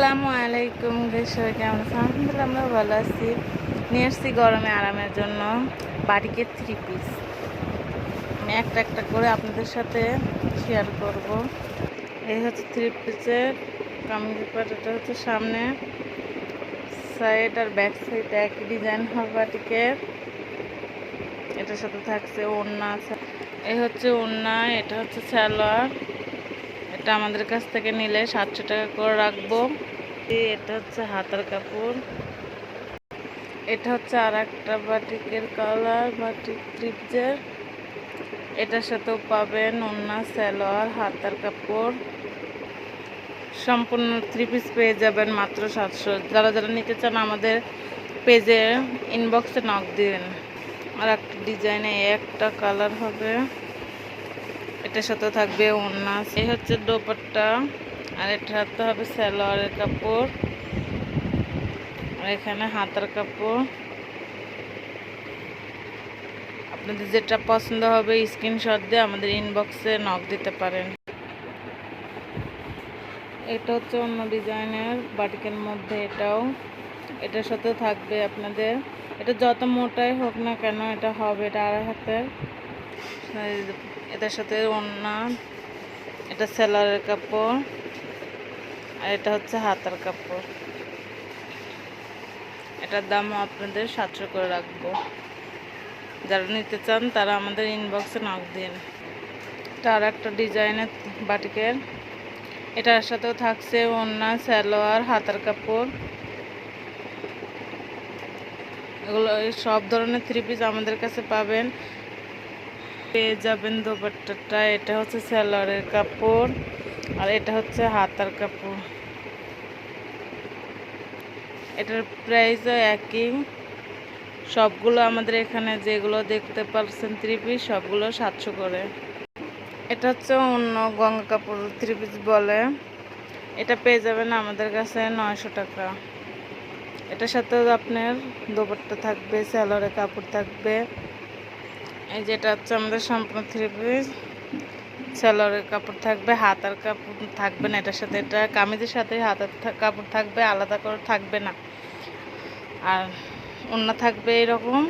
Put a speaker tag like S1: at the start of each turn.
S1: আসসালামু আলাইকুম সবাই কেমন আছেন? আলহামদুলিল্লাহ আমরা ভালো আছি। নিয়ে এসছি গরমে আরামের জন্য বাটিকের থ্রি পিস আমি একটা একটা করে আপনাদের সাথে শেয়ার করব। এই হচ্ছে থ্রি পিসের কামিজ এটা হচ্ছে সামনে সাইড আর ব্যাক সাইড একই ডিজাইন হবে বাটিকের। এটার সাথে থাকছে ওড়না এই হচ্ছে ওড়না, এটা হচ্ছে সালোয়ার এটা আমাদের কাছ থেকে নিলে সাতশো টাকা করে রাখব। এটা হচ্ছে হাতার কাপড়। এটা হচ্ছে আর একটা বাটিকের কালার, বাটিক ত্রিপজের। এটার সাথেও পাবেন ওন্না, সালোয়ার, হাতার কাপড়। সম্পূর্ণ থ্রি পিস পেয়ে যাবেন মাত্র সাতশো। যারা যারা নিতে চান আমাদের পেজে ইনবক্সে নক দিবেন আর একটা ডিজাইনে একটা কালার হবে। এটার সাথে থাকবে ওড়না। এই হচ্ছে দোপাট্টা, আর এটার হাতে হবে সালোয়ারের কাপড়। আর এখানে হাতার কাপড়। আপনাদের যেটা পছন্দ হবে স্ক্রিনশট দিয়ে আমাদের ইনবক্সে নক দিতে পারেন। এটা হচ্ছে অন্য ডিজাইনের বাটিকের মধ্যে এটাও। এটার সাথে থাকবে আপনাদের। এটা যত মোটাই হোক না কেন এটা হবে এটা আড়াই হাতের। এটার সাথে ওড়না, এটা সেলারের কাপড়, আর এটা হচ্ছে হাতার কাপড়। এটার দাম আপনাদের সাতশো করে রাখব। যারা নিতে চান, তারা আমাদের ইনবক্সে নক দিন এটা আর একটা ডিজাইনের বাটিকের। এটার সাথেও থাকছে ওড়না, সালোয়ার, হাতার কাপড়। এগুলো সব ধরনের থ্রি পিস আমাদের কাছে পাবেন। পেয়ে যাবেন দোপাট্টাটা। এটা হচ্ছে সালোয়ারের কাপড় আর এটা হচ্ছে হাতার কাপড়। এটার প্রাইসও একই। সবগুলো আমাদের এখানে যেগুলো দেখতে পারছেন থ্রি পিস সবগুলো সাতশো করে। এটা হচ্ছে অন্য গঙ্গা কাপড় থ্রি পিস বলে। এটা পেয়ে যাবেন আমাদের কাছে নয়শো টাকা। এটার সাথে আপনার দোপাট্টা থাকবে স্যালোয়ারের কাপড় থাকবে। এই যেটা হচ্ছে আমাদের সম্পূর্ণ থ্রি পিস সালোয়ারের কাপড় থাকবে, হাতার কাপড় থাকবে না, এটার সাথে এটা কামিজের সাথে হাতার কাপড় থাকবে, আলাদা করে থাকবে না। আর অন্য থাকবে এরকম।